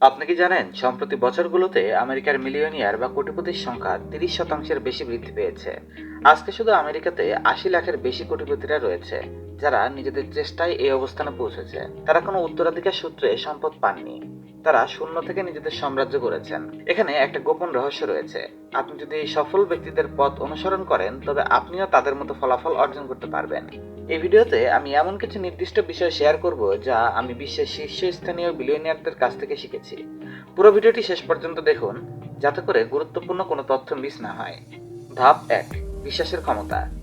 আপনি কি জানেন, সম্প্রতি বছরগুলোতে আমেরিকার মিলিয়নিয়ার বা কোটিপতির সংখ্যা তিরিশ শতাংশের বেশি বৃদ্ধি পেয়েছে। আজকে শুধু আমেরিকাতে আশি লাখের বেশি কোটিপতিরা রয়েছে, যারা নিজেদের চেষ্টায় এই অবস্থানে পৌঁছেছে। তারা কোনো উত্তরাধিকার সূত্রে সম্পদ পাননি। তারা শূন্য থেকে নিজেদের সাম্রাজ্য করেছেন এখানে একটা গোপন রহস্য রয়েছে। আপনি যদি এই সফল ব্যক্তিদের পথ অনুসরণ করেন, তবে আপনিও তাদের মতো ফলাফল অর্জন করতে পারবেন। এই ভিডিওতে আমি এমন কিছু নির্দিষ্ট বিষয় শেয়ার করব, যা আমি বিশ্বের শীর্ষস্থানীয় বিলিয়নিয়ারদের কাছ থেকে শিখেছি। পুরো ভিডিওটি শেষ পর্যন্ত দেখুন, যাতে করে গুরুত্বপূর্ণ কোনো তথ্য মিস না হয়। ধাপ এক, বিশ্বাসের ক্ষমতা।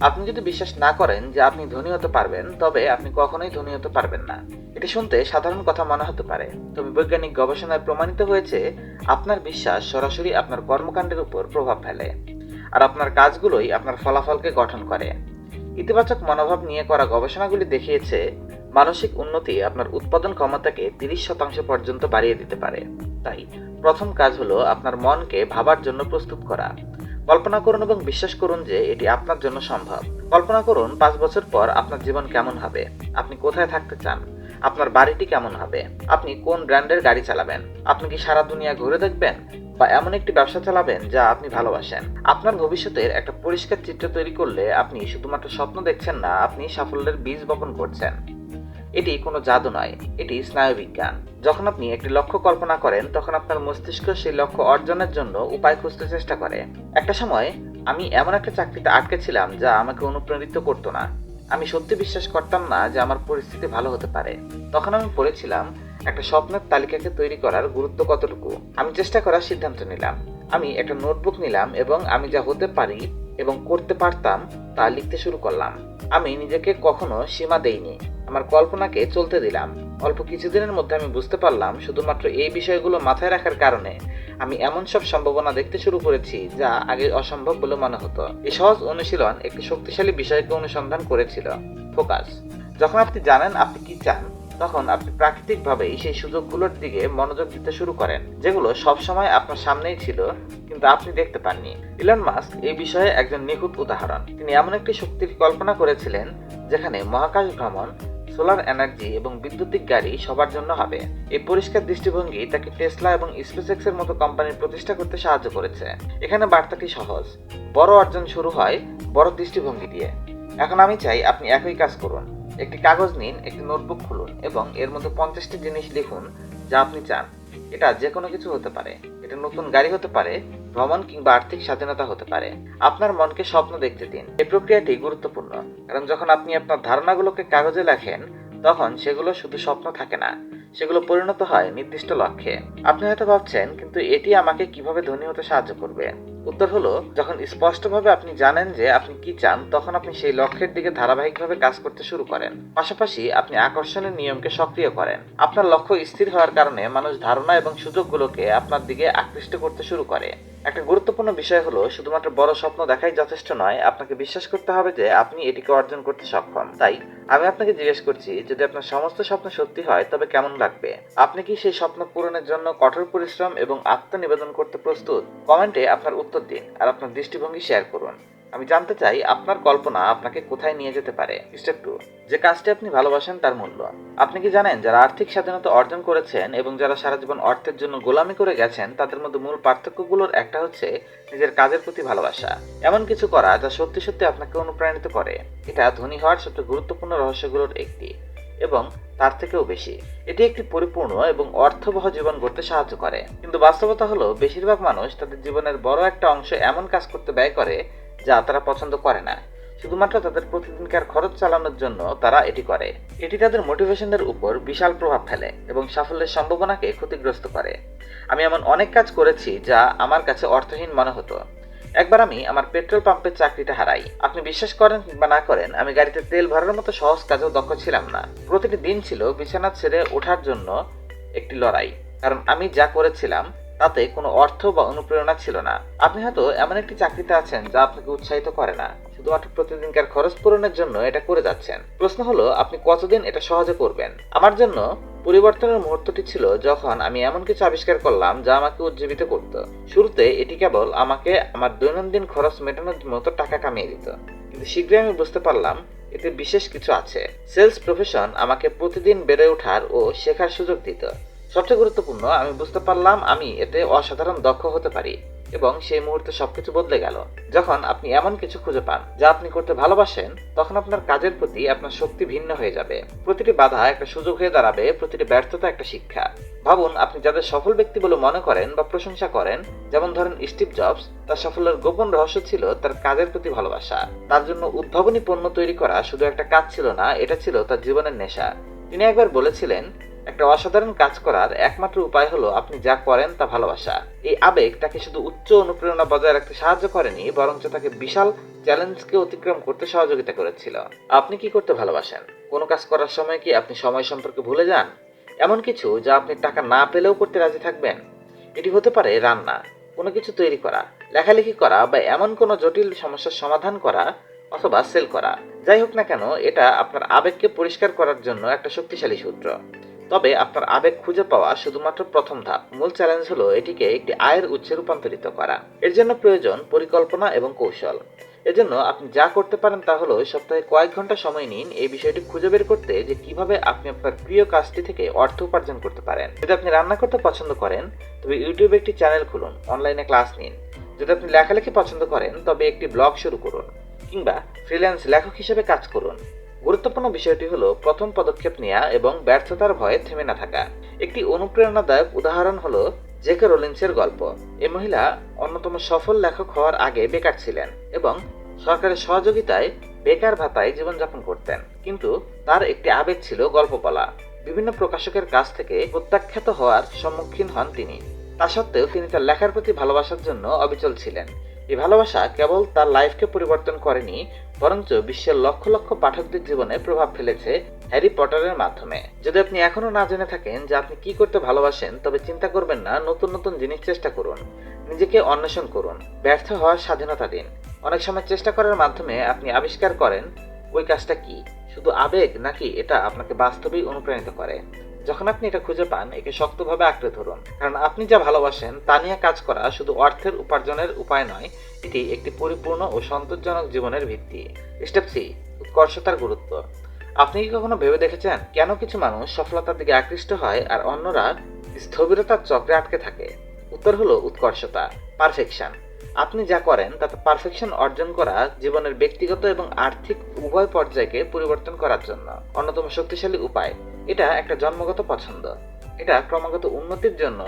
আপনি যদি বিশ্বাস না করেন যে আপনি ধনী হতে পারবেন, তবে আপনি কখনোই ধনী হতে পারবেন না। এটি শুনতে সাধারণ কথা মনে হতে পারে, তবে বৈজ্ঞানিক গবেষণায় প্রমাণিত হয়েছে, আপনার বিশ্বাস সরাসরি আপনার কর্মকাণ্ডের উপর প্রভাব ফেলে, আর আপনার কাজগুলোই আপনার ফলাফলকে গঠন করে। ইতিবাচক মনোভাব নিয়ে করা গবেষণাগুলি দেখিয়েছে, মানসিক উন্নতি আপনার উৎপাদন ক্ষমতাকে তিরিশ শতাংশ পর্যন্ত বাড়িয়ে দিতে পারে। তাই প্রথম কাজ হলো আপনার মনকে ভাবার জন্য প্রস্তুত করা। কল্পনা করুন এবং বিশ্বাস করুন যে এটি আপনার জন্য সম্ভব। কল্পনা করুন পাঁচ বছর পর আপনার জীবন কেমন হবে। আপনি কোথায় থাকতে চান? আপনার বাড়িটি কেমন হবে? আপনি কোন ব্র্যান্ডের গাড়ি চালাবেন? আপনি কি সারা দুনিয়া ঘুরে দেখবেন? বা এমন একটি ব্যবসা চালাবেন যা আপনি ভালোবাসেন? আপনার ভবিষ্যতের একটা পরিষ্কার চিত্র তৈরি করলে আপনি শুধুমাত্র স্বপ্ন দেখছেন না, আপনি সাফল্যের বীজ বপন করছেন। এটি কোনো জাদু নয়, এটি স্নায়ুবিজ্ঞান যখন আপনি একটি লক্ষ্য কল্পনা করেন, তখন আপনার মস্তিষ্ক সেই লক্ষ্য অর্জনের জন্য উপায় খুঁজতে চেষ্টা করে। একটা সময়, আমি এমন একটা চাকরিতে আটকে ছিলাম যা আমাকে অনুপ্রাণিত করতো না। আমি সত্যি বিশ্বাস করতাম না যে আমার পরিস্থিতি ভালো হতে পারে। তখন আমি পড়েছিলাম একটা স্বপ্নের তালিকাকে তৈরি করার গুরুত্ব কতটুকু? আমি চেষ্টা করার সিদ্ধান্ত নিলাম। আমি একটা নোটবুক নিলাম এবং আমি যা হতে পারি এবং করতে পারতাম তা লিখতে শুরু করলাম। আমি নিজেকে কখনো সীমা দেইনি। আমার কল্পনাকে চলতে দিলাম। অল্প কিছুদিনের মধ্যে আমি বুঝতে পারলাম শুধুমাত্র এই বিষয়গুলো মাথায় রাখার কারণে আমি এমন সব সম্ভাবনা দেখতে শুরু করেছি যা আগে অসম্ভব বলে মনে হতো। এই সহজ অনুশীলন একটি শক্তিশালী বিষয়কে অনুসন্ধান করেছিল। ফোকাস। যখন আপনি জানেন আপনি কি চান তখন আপনি প্রাকৃতিকভাবেই সেই সুযোগগুলোর দিকে মনোযোগ দিতে শুরু করেন, যেগুলো সবসময় আপনার সামনেই ছিল, কিন্তু আপনি দেখতে পাননি। ইলন মাস্ক এই বিষয়ে একজন নিখুঁত উদাহরণ। তিনি এমন একটি শক্তির কল্পনা করেছিলেন, যেখানে মহাকাশ ভ্রমণ, সোলার এনার্জি এবং বৈদ্যুতিক গাড়ি সবার জন্য হবে। এই পরিষ্কার দৃষ্টিভঙ্গি তাকে টেসলা এবং স্পেসএক্সের মতো কোম্পানির প্রতিষ্ঠা করতে সাহায্য করেছে। এখানে বার্তাটি সহজ। বড় অর্জন শুরু হয় বড় দৃষ্টিভঙ্গি দিয়ে। এখন আমি চাই আপনি একই কাজ করুন। একটি কাগজ নিন, একটি নোটবুক খুলুন এবং এর মধ্যে পঞ্চাশটি জিনিস লিখুন যা আপনি চান। এটা যে কোনো কিছু হতে পারে। এটা নতুন গাড়ি হতে পারে, ভ্রমণ কিংবা আর্থিক স্বাধীনতা হতে পারে। আপনার মনকে স্বপ্ন দেখতে দিন। এই প্রক্রিয়াটি গুরুত্বপূর্ণ, কারণ যখন আপনি আপনার ধারণাগুলোকে কাগজে লেখেন, তখন সেগুলো শুধু স্বপ্ন থাকে না। সেগুলো পরিণত হয় নির্দিষ্ট লক্ষ্যে। আপনি হয়তো ভাবছেন, কিন্তু এটি আমাকে কীভাবে ধনী হতে সাহায্য করবে? উত্তর হলো, যখন স্পষ্টভাবে আপনি জানেন যে আপনি কি চান, তখন আপনি সেই লক্ষ্যের দিকে ধারাবাহিকভাবে কাজ করতে শুরু করেন। পাশাপাশি আপনি আকর্ষণের নিয়মকে সক্রিয় করেন। আপনার লক্ষ্য স্থির হওয়ার কারণে মানুষ ধারণা এবং সুযোগগুলোকে আপনার দিকে আকৃষ্ট করতে শুরু করে। একটা গুরুত্বপূর্ণ বিষয় হলো, শুধুমাত্র বড় স্বপ্ন দেখাই যথেষ্ট নয়, আপনাকে বিশ্বাস করতে হবে যে আপনি এটিকে অর্জন করতে সক্ষম। তাই, আমি আপনাকে জিজ্ঞেস করছি, যদি আপনার সমস্ত স্বপ্ন সত্যি হয়, তবে কেমন লাগবে? আপনি কি সেই স্বপ্ন পূরণের জন্য কঠোর পরিশ্রম এবং আত্মনিবেদন করতে প্রস্তুত? কমেন্টে আপনার উত্তর দিন আর আপনার দৃষ্টিভঙ্গি শেয়ার করুন। আমি জানতে চাই আপনার কল্পনা আপনাকে কোথায় নিয়ে যেতে পারে। স্টেপ টু যে কাজটি আপনি ভালোবাসেন তার মূল্য। আপনি কি জানেন যারা আর্থিক স্বাধীনতা অর্জন করেছেন এবং যারা সারা জীবন অর্থের জন্য গোলামি করে গেছেন, তাদের মধ্যে মূল পার্থক্যগুলোর একটা হচ্ছে নিজের কাজের প্রতি ভালোবাসা। এমন কিছু করা যা সত্যি সত্যি আপনাকে অনুপ্রাণিত করে। এটা ধনী হওয়ার সবচেয়ে গুরুত্বপূর্ণ রহস্যগুলোর একটি। এবং তার থেকেও বেশি। এটি একটি পরিপূর্ণ এবং অর্থবহ জীবন গড়তে সাহায্য করে। কিন্তু বাস্তবতা হলো, বেশিরভাগ মানুষ তাদের জীবনের বড় একটা অংশ এমন কাজ করতে ব্যয় করে যা তারা পছন্দ করে না। শুধুমাত্র তাদের প্রতিদিনকার খরচ চালানোর জন্য তারা এটি করে। এটি তাদের মোটিভেশনের উপর বিশাল প্রভাব ফেলে এবং সাফল্যের সম্ভাবনাকে ক্ষতিগ্রস্ত করে। আমি এমন অনেক কাজ করেছি যা আমার কাছে অর্থহীন মনে হতো। একবার আমি আমার পেট্রোল পাম্পের চাকরিটা হারাই। আপনি বিশ্বাস করেন কিংবা না করেন, আমি গাড়িতে তেল ভরার মতো সহজ কাজেও দক্ষ ছিলাম না। প্রতিটি দিন ছিল বিছানা ছেড়ে ওঠার জন্য একটি লড়াই। কারণ আমি যা করেছিলাম তাতে কোনো অর্থ বা অনুপ্রেরণা ছিল না। আপনি হয়তো এমন একটি চাকরিতে আছেন যা আপনাকে উৎসাহিত করে না। শুধুমাত্র প্রতিদিনকার খরচ পূরণের জন্য এটা করে যাচ্ছেন। প্রশ্ন হলো, আপনি কতদিন এটা সহজে করবেন? আমার জন্য পরিবর্তনের মুহূর্তটি ছিল যখন আমি এমন কিছু আবিষ্কার করলাম যা আমাকে উজ্জীবিত করত। শুরুতে এটি কেবল আমাকে আমার দৈনন্দিন খরচ মেটানোর মতো টাকা কামিয়ে দিত। কিন্তু শীঘ্রই আমি বুঝতে পারলাম, এতে বিশেষ কিছু আছে। সেলস প্রফেশন আমাকে প্রতিদিন বেড়ে ওঠার ও শেখার সুযোগ দিত। সবচেয়ে গুরুত্বপূর্ণ, আমি বুঝতে পারলাম আমি এতে অসাধারণ দক্ষ হতে পারি এবং সেই মুহূর্তে সবকিছু বদলে গেল। যখন আপনি এমন কিছু খুঁজে পান যা আপনি করতে ভালোবাসেন, তখন আপনার কাজের প্রতি আপনার শক্তি ভিন্ন হয়ে যাবে। প্রতিটি বাধা একটা সুযোগ হয়ে দাঁড়াবে, প্রতিটি ব্যর্থতা একটা শিক্ষা। ভাবুন, আপনি যাদের সফল ব্যক্তি বলে মনে করেন বা প্রশংসা করেন, যেমন ধরেন স্টিভ জবস, তার সাফল্যের গোপন রহস্য ছিল তার কাজের প্রতি ভালোবাসা। তার জন্য উদ্ভাবনী পণ্য তৈরি করা শুধু একটা কাজ ছিল না, এটা ছিল তার জীবনের নেশা। তিনি একবার বলেছিলেন একটা অসাধারণ কাজ করার একমাত্র উপায় হলো আপনি যা করেন তা ভালোবাসা। এই আবেগ তাকে শুধু উচ্চ অনুপ্রেরণা বজায় রাখতে সাহায্য করেনি, বরঞ্চ তাকে বিশাল চ্যালেঞ্জকে অতিক্রম করতে সহযোগিতা করেছিল। আপনি কি করতে ভালোবাসেন? কোনো কাজ করার সময় কি আপনি সময় সম্পর্কে ভুলে যান? এমন কিছু যা আপনি টাকা না পেলেও করতে রাজি থাকবেন? এটি হতে পারে রান্না, কোনো কিছু তৈরি করা, লেখালেখি করা বা এমন কোনো জটিল সমস্যার সমাধান করা অথবা সেল করা। যাই হোক না কেন, এটা আপনার আবেগকে পরিষ্কার করার জন্য একটা শক্তিশালী সূত্র। তবে আপনার আবেগ খুঁজে পাওয়া শুধুমাত্র প্রথম ধাপ। মূল চ্যালেঞ্জ হলো এটিকে একটি আয়ের উৎসে রূপান্তরিত করা। এর জন্য প্রয়োজন পরিকল্পনা এবং কৌশল। এজন্য আপনি যা করতে পারেন তা হলো সপ্তাহে কয়েক ঘণ্টা সময় নিন এই বিষয়টি খুঁজে বের করতে যে কীভাবে আপনি আপনার প্রিয় কাজটি থেকে অর্থ উপার্জন করতে পারেন। যদি আপনি রান্না করতে পছন্দ করেন, তবে ইউটিউবে একটি চ্যানেল খুলুন অনলাইনে ক্লাস নিন। যদি আপনি লেখালেখি পছন্দ করেন, তবে একটি ব্লগ শুরু করুন, কিংবা ফ্রিল্যান্স লেখক হিসেবে কাজ করুন। গুরুত্বপূর্ণ বিষয়টি হলো, প্রথম পদক্ষেপ নেওয়া এবং ব্যর্থতার ভয়ে থেমে না থাকা। একটি অনুপ্রেরণাদায়ক উদাহরণ হলো, জেকে রোলিন্সের গল্প। এ মহিলা অন্যতম সফল লেখক হওয়ার আগে বেকার ছিলেন এবং সরকারের সহযোগিতায় বেকার ভাতায় জীবনযাপন করতেন। কিন্তু তার একটি আবেগ ছিল গল্প বলা। বিভিন্ন প্রকাশকের কাছ থেকে প্রত্যাখ্যাত হওয়ার সম্মুখীন হন তিনি। তা সত্ত্বেও তিনি তার লেখার প্রতি ভালোবাসার জন্য অবিচল ছিলেন। এই ভালোবাসা কেবল তার লাইফকে পরিবর্তন করেনি, বরঞ্চ বিশ্বের লক্ষ লক্ষ পাঠকদের জীবনে প্রভাব ফেলেছে হ্যারি পটারের মাধ্যমে। যদি আপনি এখনও না জেনে থাকেন যে আপনি কি করতে ভালোবাসেন, তবে চিন্তা করবেন না, নতুন নতুন জিনিস চেষ্টা করুন, নিজেকে অন্বেষণ করুন, ব্যর্থ হওয়ার স্বাধীনতা দিন। অনেক সময় চেষ্টা করার মাধ্যমে আপনি আবিষ্কার করেন, ওই কাজটা কি? শুধু আবেগ নাকি এটা আপনাকে বাস্তবেই অনুপ্রাণিত করে? যখন আপনি এটা খুঁজে পান, একে শক্তভাবে আঁকড়ে ধরুন। কারণ আপনি যা ভালোবাসেন, তা নিয়ে কাজ করা শুধু অর্থের উপার্জনের উপায় নয়, এটি একটি পরিপূর্ণ ও সন্তোষজনক জীবনের ভিত্তি। স্টেপ সি, উৎকর্ষতার গুরুত্ব। আপনি কি কখনো ভেবে দেখেছেন কেন কিছু মানুষ সফলতার দিকে আকৃষ্ট হয় আর অন্যরা স্থবিরতার চক্রে আটকে থাকে? উত্তর হলো উৎকর্ষতা পারফেকশন আপনি যা করেন, তাতে পারফেকশন অর্জন করা জীবনের ব্যক্তিগত এবং আর্থিক উভয় পর্যায়কে পরিবর্তন করার জন্য অন্যতম শক্তিশালী উপায়। এটা একটা জন্মগত পছন্দ। এটা ক্রমাগত উন্নতির জন্য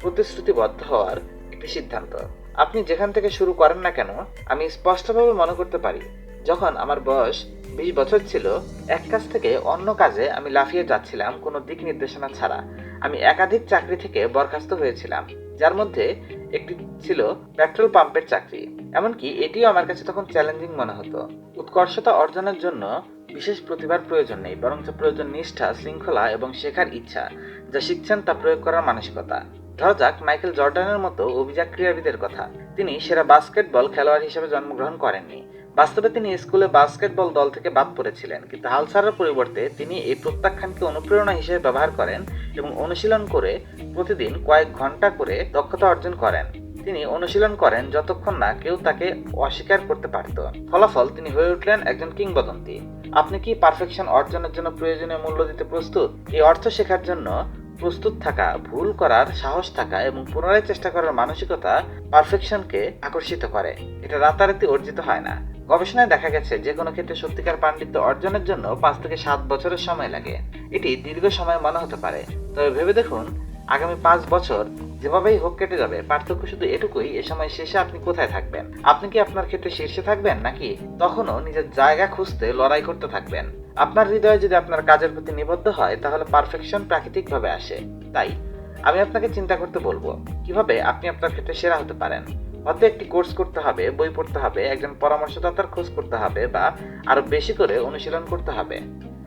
প্রতিশ্রুতিবদ্ধ হওয়ার একটি সিদ্ধান্ত। আপনি যেখান থেকে শুরু করেন না কেন, আমি স্পষ্টভাবে মনে করতে পারি, যখন আমার বয়স বিশ বছর ছিল, এক কাজ থেকে অন্য কাজে আমি লাফিয়ে যাচ্ছিলাম কোনো দিক নির্দেশনা ছাড়া। আমি একাধিক চাকরি থেকে বরখাস্ত হয়েছিলাম, যার মধ্যে একটি ছিল পেট্রোল পাম্পের চাকরি। এমনকি এটিও আমার কাছে তখন চ্যালেঞ্জিং মনে হতো। উৎকর্ষতা অর্জনের জন্য বিশেষ প্রতিভার প্রয়োজন নেই, বরঞ্চ প্রয়োজন নিষ্ঠা, শৃঙ্খলা এবং শেখার ইচ্ছা, যা শিখছেন তা প্রয়োগ করার মানসিকতা। ধরা যাক, মাইকেল জর্ডানের মতো অভিজাত ক্রীড়াবিদের কথা। তিনি সেরা বাস্কেটবল খেলোয়াড় হিসেবে জন্মগ্রহণ করেননি। বাস্তবে তিনি স্কুলে বাস্কেটবল দল থেকে বাদ পড়েছিলেন, কিন্তু হাল ছাড়ার পরিবর্তে তিনি এই প্রত্যাখ্যানকে অনুপ্রেরণা হিসেবে ব্যবহার করেন এবং অনুশীলন করে প্রতিদিন কয়েক ঘণ্টা করে দক্ষতা অর্জন করেন। তিনি অনুশীলন করেন যতক্ষণ না কেউ তাকে অস্বীকার করতে পারত। ফলাফল তিনি হয়ে উঠলেন একজন কিংবদন্তি। আপনি কি পারফেকশন অর্জনের জন্য প্রয়োজনীয় মূল্য দিতে প্রস্তুত? এই অর্থ শেখার জন্য প্রস্তুত থাকা, ভুল করার সাহস থাকা এবং পুনরায় চেষ্টা করার মানসিকতা পারফেকশনকে আকর্ষিত করে। এটা রাতারাতি অর্জিত হয় না। গবেষণায় দেখা গেছে যে কোনো ক্ষেত্রে সত্যিকার পাণ্ডিত্য অর্জনের জন্য পাঁচ থেকে সাত বছরের সময় লাগে। এটি দীর্ঘ সময় মনে হতে পারে। তবে ভেবে দেখুন, আগামী পাঁচ বছর যেভাবেই হোক কেটে যাবে, পার্থক্য শুধু এটুকুই এ সময় শেষে আপনি কোথায় থাকবেন? আপনি কি আপনার ক্ষেত্রে শীর্ষে থাকবেন, নাকি তখনও নিজের জায়গা খুঁজতে লড়াই করতে থাকবেন? আপনার হৃদয় যদি আপনার কাজের প্রতি নিবদ্ধ হয়, তাহলে পারফেকশন প্রাকৃতিকভাবে আসে। তাই, আমি আপনাকে চিন্তা করতে বলব, কীভাবে আপনি আপনার ক্ষেত্রে সেরা হতে পারেন? হয়তো একটি কোর্স করতে হবে, বই পড়তে হবে, একজন পরামর্শদাতার খোঁজ করতে হবে বা আরও বেশি করে অনুশীলন করতে হবে।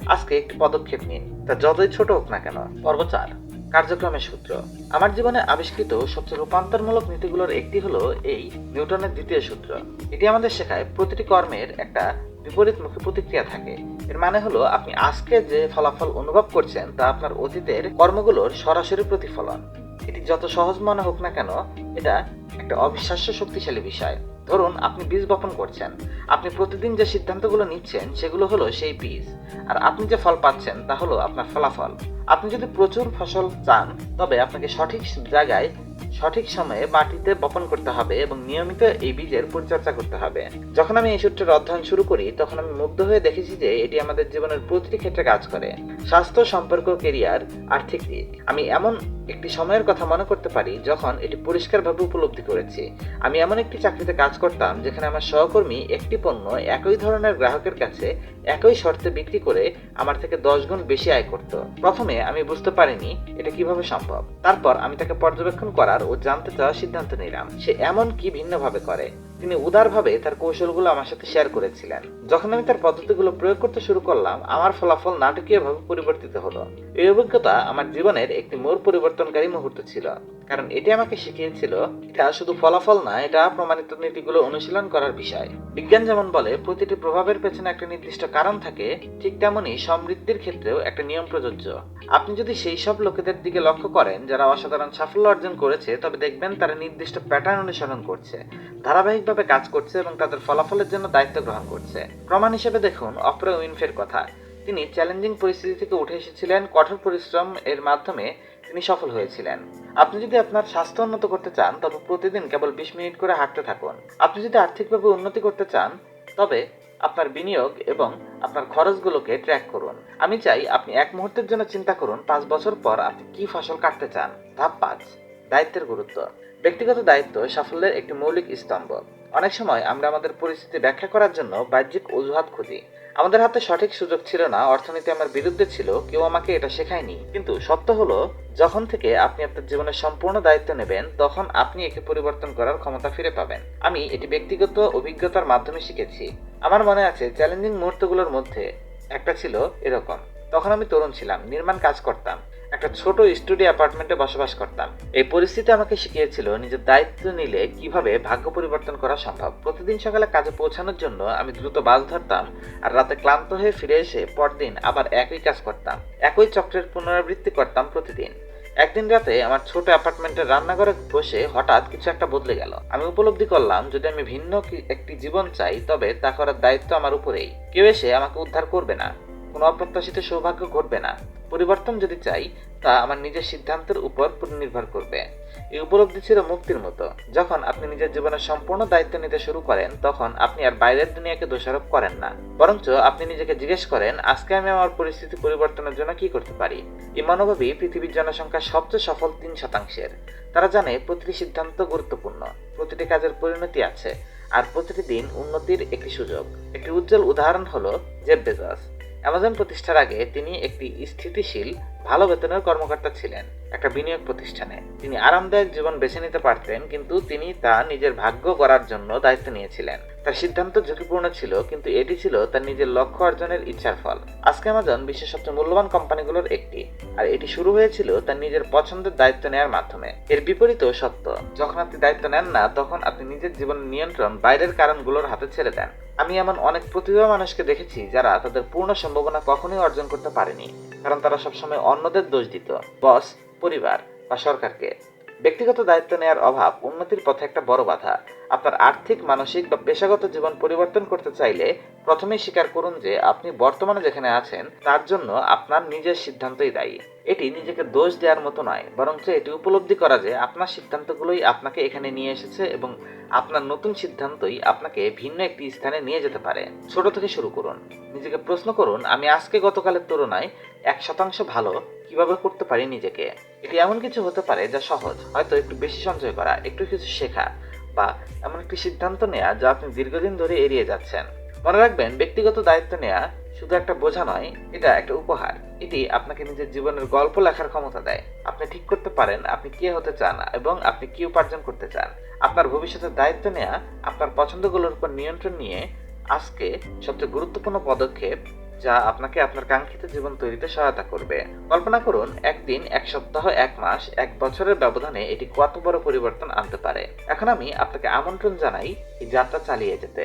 আজকে একটি পদক্ষেপ নিন, তা যতই ছোট হোক না কেন। পর্ব চার, কার্যক্রমের সূত্র। আমার জীবনে আবিষ্কৃত সবচেয়ে রূপান্তরমূলক নীতিগুলোর একটি হলো এই, নিউটনের দ্বিতীয় সূত্র। এটি আমাদের শেখায় প্রতিটি কর্মের একটা বিপরীত বিপরীতমুখী প্রতিক্রিয়া থাকে। এর মানে হলো আপনি আজকে যে ফলাফল অনুভব করছেন তা আপনার অতীতের কর্মগুলোর সরাসরি প্রতিফলন। এটি যত সহজ মনে হোক না কেন, এটা একটা অবিশ্বাস্য শক্তিশালী বিষয়। ধরুন, আপনি বীজ বপন করছেন। আপনি প্রতিদিন যে সিদ্ধান্তগুলো নিচ্ছেন, সেগুলো হলো সেই বীজ। আর আপনি যে ফল পাচ্ছেন, তা হলো আপনার ফলাফল। আপনি যদি প্রচুর ফসল চান, তবে আপনাকে সঠিক জায়গায়, সঠিক সময়ে মাটিতে বপন করতে হবে এবং নিয়মিত এই বীজের পরিচর্যা করতে হবে। যখন আমি এই সূত্রের অধ্যয়ন শুরু করি, তখন আমি মুগ্ধ হয়ে দেখেছি যে এটি আমাদের জীবনের প্রতিটি ক্ষেত্রে কাজ করে। স্বাস্থ্য, সম্পর্ক কেরিয়ার আর্থিক দিক। আমি এমন একটি সময়ের কথা মনে করতে পারি যখন এটি পরিষ্কারভাবে উপলব্ধি করেছি। আমি এমন একটি চাকরিতে কাজ করতাম যেখানে আমার সহকর্মী একটি পণ্য একই ধরনের গ্রাহকের কাছে একই শর্তে বিক্রি করে আমার থেকে দশ গুণ বেশি আয় করত। প্রথমে আমি বুঝতে পারিনি এটা কীভাবে সম্ভব। তারপর আমি তাকে পর্যবেক্ষণ করার ও জানতে চাওয়ার সিদ্ধান্ত নিলাম। সে এমন কি ভিন্নভাবে করে? তিনি উদারভাবে তার কৌশলগুলো আমার সাথে শেয়ার করেছিলেন। যখন আমি তার পদ্ধতিগুলো প্রয়োগ করতে শুরু করলাম, আমার ফলাফল নাটকীয়ভাবে পরিবর্তিত হলো। এই অভিজ্ঞতা আমার জীবনের একটি মোড় পরিবর্তনকারী মুহূর্ত ছিল, কারণ এটি আমাকে শিখিয়েছিল, এটা শুধু ফলাফল না, এটা প্রমাণিত নীতিগুলো অনুশীলন করার বিষয়। বিজ্ঞান যেমন বলে, প্রতিটি প্রভাবের পেছনে একটা নির্দিষ্ট কারণ থাকে, ঠিক তেমনই সমৃদ্ধির ক্ষেত্রেও একটা নিয়ম প্রযোজ্য। আপনি যদি সেই সব লোকেদের দিকে লক্ষ্য করেন, যারা অসাধারণ সাফল্য অর্জন করেছে, তবে দেখবেন তারা নির্দিষ্ট প্যাটার্ন অনুসরণ করছে। ধারাবাহিকভাবে কাজ করছে এবং তাদের ফলাফলের জন্য দায়িত্ব গ্রহণ করছে। প্রমাণ হিসেবে দেখুন, অপ্রা উইনফের কথা। তিনি চ্যালেঞ্জিং পরিস্থিতি থেকে উঠে এসেছিলেন, কঠোর পরিশ্রম এর মাধ্যমে তিনি সফল হয়েছিলেন। আপনি যদি আপনার স্বাস্থ্য উন্নত করতে চান, তবে প্রতিদিন কেবল বিশ মিনিট করে হাঁটতে থাকুন। আপনি যদি আর্থিকভাবে উন্নতি করতে চান, তবে আপনার বিনিয়োগ এবং আপনার খরচগুলোকে ট্র্যাক করুন। আমি চাই আপনি এক মুহূর্তের জন্য চিন্তা করুন, পাঁচ বছর পর আপনি কি ফসল কাটতে চান। ধাপ পাঁচ, দায়িত্বের গুরুত্ব। ব্যক্তিগত দায়িত্ব সাফল্যের একটি মৌলিক স্তম্ভ। অনেক সময় আমরা আমাদের পরিস্থিতি ব্যাখ্যা করার জন্য বাহ্যিক অজুহাত খুঁজি। আমাদের হাতে সঠিক সুযোগ ছিল না, অর্থনীতি আমার বিরুদ্ধে ছিল, কেউ আমাকে এটা শেখায়নি। কিন্তু সত্য হলো, যখন থেকে আপনি আপনার জীবনের সম্পূর্ণ দায়িত্ব নেবেন, তখন আপনি একে পরিবর্তন করার ক্ষমতা ফিরে পাবেন। আমি এটি ব্যক্তিগত অভিজ্ঞতার মাধ্যমে শিখেছি। আমার মনে আছে চ্যালেঞ্জিং মুহূর্তগুলোর মধ্যে একটা ছিল এরকম। তখন আমি তরুণ ছিলাম, নির্মাণ কাজ করতাম। একটা ছোট স্টুডিও অ্যাপার্টমেন্টে বসবাস করতাম। এই পরিস্থিতি আমাকে শিখিয়েছিল নিজের দায়িত্ব নিলে কীভাবে ভাগ্য পরিবর্তন করা সম্ভব। প্রতিদিন সকালে কাজে পৌঁছানোর জন্য আমি দ্রুত বাস ধরতাম আর রাতে ক্লান্ত হয়ে ফিরে এসে পরদিন আবার একই কাজ করতাম। একই চক্রের পুনরাবৃত্তি করতাম প্রতিদিন। একদিন রাতে আমার ছোট অ্যাপার্টমেন্টের রান্নাঘরে বসে হঠাৎ কিছু একটা বদলে গেল। আমি উপলব্ধি করলাম, যদি আমি ভিন্ন একটি জীবন চাই, তবে তা করার দায়িত্ব আমার উপরেই। কেউ এসে আমাকে উদ্ধার করবে না। কোনো অপ্রত্যাশিত সৌভাগ্য ঘটবে না। পরিবর্তন যদি চাই, তা আমার নিজের সিদ্ধান্তের উপর নির্ভর করবে। এই উপলব্ধি ছিল মুক্তির মতো। যখন আপনি নিজের জীবনের সম্পূর্ণ দায়িত্ব নিতে শুরু করেন, তখন আপনি আর বাইরের দুনিয়াকে দোষারোপ করেন না। বরঞ্চ আপনি নিজেকে জিজ্ঞেস করেন, আজকে আমি আমার পরিস্থিতি পরিবর্তনের জন্য কি করতে পারি? এই মনোভাবই পৃথিবীর জনসংখ্যা সবচেয়ে সফল তিন শতাংশের। তারা জানে প্রতিটি সিদ্ধান্ত গুরুত্বপূর্ণ, প্রতিটি কাজের পরিণতি আছে, আর প্রতিটি দিন উন্নতির একটি সুযোগ। একটি উজ্জ্বল উদাহরণ হলো জেব বেজস অ্যামাজন প্রতিষ্ঠার আগে তিনি একটি স্থিতিশীল ভালো বেতনের কর্মকর্তা ছিলেন একটা বিনিয়োগ প্রতিষ্ঠানে। তিনি আরামদায়ক জীবন বেছে নিতে পারতেন, কিন্তু তিনি তা নিজের ভাগ্য গড়ার জন্য দায়িত্ব নিয়েছিলেন। তার সিদ্ধান্ত ঝুঁকিপূর্ণ ছিল, কিন্তু এটি ছিল তার নিজের লক্ষ্য অর্জনের ইচ্ছার ফল। আজকে অ্যামাজন বিশ্বের সবচেয়ে মূল্যবান কোম্পানিগুলোর একটি, আর এটি শুরু হয়েছিল তার নিজের পছন্দের দায়িত্ব নেওয়ার মাধ্যমে। এর বিপরীতেও সত্য, যখন আপনি দায়িত্ব নেন না, তখন আপনি নিজের জীবনের নিয়ন্ত্রণ বাইরের কারণগুলোর হাতে ছেড়ে দেন। আমি এমন অনেক প্রতিভা মানুষকে দেখেছি যারা তাদের পূর্ণ সম্ভাবনা কখনোই অর্জন করতে পারেনি, কারণ তারা সবসময় অন্যদের দোষ দিত। বস পরিবার বা সরকারকে। ব্যক্তিগত দায়িত্ব নেওয়ার অভাব উন্নতির পথে একটা বড় বাধা। আপনার আর্থিক, মানসিক বা পেশাগত জীবন পরিবর্তন করতে চাইলে প্রথমেই স্বীকার করুন যে আপনি বর্তমানে যেখানে আছেন, তার জন্য আপনার নিজের সিদ্ধান্তই দায়ী। এটি নিজেকে দোষ দেওয়ার মতো নয়, বরঞ্চ এটি উপলব্ধি করা যে আপনার সিদ্ধান্তগুলোই আপনাকে এখানে নিয়ে এসেছে এবং আপনার নতুন সিদ্ধান্তই আপনাকে ভিন্ন একটি স্থানে নিয়ে যেতে পারে। ছোট থেকে শুরু করুন। নিজেকে প্রশ্ন করুন, আমি আজকে গতকালের তুলনায় এক শতাংশ ভালো? কীভাবে করতে পারি নিজেকে? এটি এমন কিছু হতে পারে যা সহজ, হয়তো একটু বেশি সঞ্চয় করা, একটু কিছু শেখা, বা এমন একটি সিদ্ধান্ত নেওয়া যা আপনি দীর্ঘদিন ধরে এড়িয়ে যাচ্ছেন। মনে রাখবেন, ব্যক্তিগত দায়িত্ব নেওয়া শুধু একটা বোঝা নয়, এটা একটা উপহার। এটি আপনাকে নিজের জীবনের গল্প লেখার ক্ষমতা দেয়। আপনি ঠিক করতে পারেন আপনি কে হতে চান এবং আপনি কি উপার্জন করতে চান। আপনার ভবিষ্যতের দায়িত্ব নেওয়া আপনার পছন্দগুলোর উপর নিয়ন্ত্রণ নিয়ে আজকে সবচেয়ে গুরুত্বপূর্ণ পদক্ষেপ যা আপনাকে আপনার কাঙ্ক্ষিত জীবন তৈরিতে সহায়তা করবে। কল্পনা করুন, একদিন, এক সপ্তাহ, এক মাস, এক বছরের ব্যবধানে এটি কত বড় পরিবর্তন আনতে পারে। এখন আমি আপনাকে আমন্ত্রণ জানাই এই যাত্রা চালিয়ে যেতে।